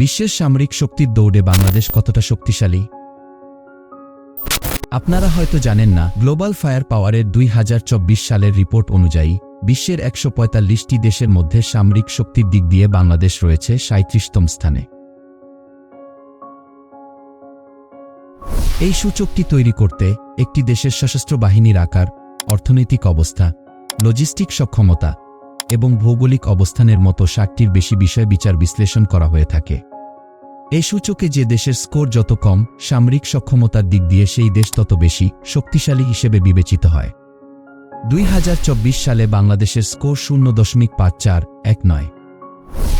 বিশ্বের সামরিক শক্তির দৌড়ে বাংলাদেশ কতটা শক্তিশালী? আপনারা হয়তো জানেন না, গ্লোবাল ফায়ার পাওয়ারের দুই হাজার চব্বিশ সালের রিপোর্ট অনুযায়ী বিশ্বের একশো পঁয়তাল্লিশটি দেশের মধ্যে সামরিক শক্তির দিক দিয়ে বাংলাদেশ রয়েছে সাঁত্রিশতম স্থানে। এই সূচকটি তৈরি করতে একটি দেশের সশস্ত্র বাহিনীর আকার, অর্থনৈতিক অবস্থা, লজিস্টিক সক্ষমতা এবং ভৌগোলিক অবস্থানের মতো ষাটটির বেশি বিষয় বিচার বিশ্লেষণ করা হয়ে থাকে। এ সূচকে যে দেশের স্কোর যত কম, সামরিক সক্ষমতার দিক দিয়ে সেই দেশ তত বেশি, শক্তিশালী হিসেবে বিবেচিত হয়। দুই হাজার চব্বিশ সালে বাংলাদেশের স্কোর শূন্য দশমিক পাঁচ চার এক নয়।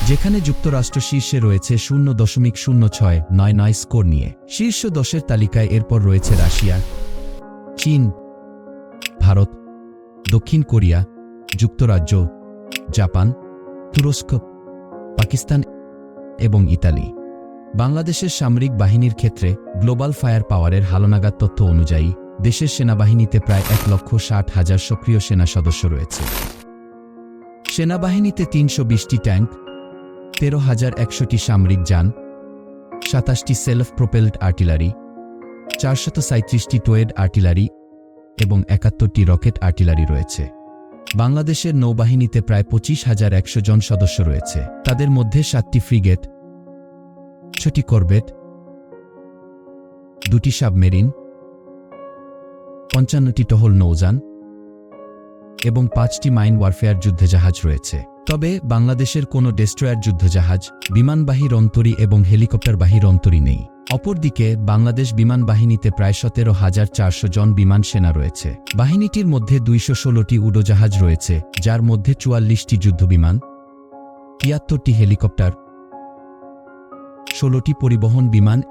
যেখানে যুক্তরাষ্ট্র শীর্ষে রয়েছে শূন্য দশমিক শূন্য ছয় নয় নয় স্কোর নিয়ে। শীর্ষ দশের তালিকায় এরপর রয়েছে রাশিয়া, চীন, ভারত, দক্ষিণ কোরিয়া, যুক্তরাজ্য জাপান, তুরস্ক, পাকিস্তান এবং ইতালি। বাংলাদেশের সামরিক বাহিনীর ক্ষেত্রে গ্লোবাল ফায়ার পাওয়ারের হালনাগাদ তথ্য অনুযায়ী, দেশের সেনাবাহিনীতে প্রায় এক লক্ষ ষাট হাজার সক্রিয় সেনা সদস্য রয়েছে। সেনাবাহিনীতে তিনশো বিশটি ট্যাঙ্ক, তেরো হাজার একশোটি সামরিক যান, সাতাশটি সেলফ প্রোপেলড আর্টিলারি, চারশত সাঁত্রিশটি টোয়েড আর্টিলারি এবং একাত্তরটি রকেট আর্টিলারি রয়েছে। বাংলাদেশের নৌবাহিনীতে প্রায় পঁচিশ হাজার একশো জন সদস্য রয়েছে। তাদের মধ্যে সাতটি ফ্রিগেট ছটি করবেট দুটি সাবমেরিন, পঞ্চান্নটি টহল নৌযান এবং পাঁচটি মাইন ওয়ারফেয়ার যুদ্ধজাহাজ রয়েছে। তবে বাংলাদেশের কোনো ডেস্ট্রয়ার যুদ্ধজাহাজ, বিমানবাহী রন্তরী এবং হেলিকপ্টারবাহী রন্তরী নেই। অপরদিকে, বাংলাদেশ বিমান বাহিনীতে প্রায় সতেরো হাজার চারশো জন বিমান সেনা রয়েছে। বাহিনীটির মধ্যে দুইশো ষোলোটি উড়োজাহাজ রয়েছে, যার মধ্যে চুয়াল্লিশটি যুদ্ধবিমান, তিয়াত্তরটি হেলিকপ্টার, ষোলোটি পরিবহন বিমান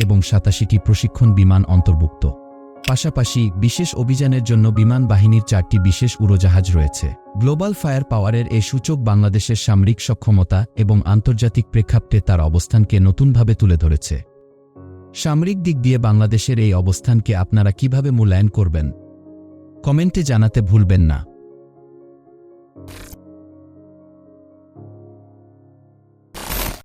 এবং সাতাশিটি প্রশিক্ষণ বিমান অন্তর্ভুক্ত। পাশাপাশি বিশেষ অভিযানের জন্য বিমান বাহিনীর চারটি বিশেষ উড়োজাহাজ রয়েছে। গ্লোবাল ফায়ার পাওয়ারের এ সূচক বাংলাদেশের সামরিক সক্ষমতা এবং আন্তর্জাতিক প্রেক্ষাপটে তার অবস্থানকে নতুনভাবে তুলে ধরেছে। সামরিক দিক দিয়ে বাংলাদেশের এই অবস্থানকে আপনারা কীভাবে মূল্যায়ন করবেন? কমেন্টে জানাতে ভুলবেন না।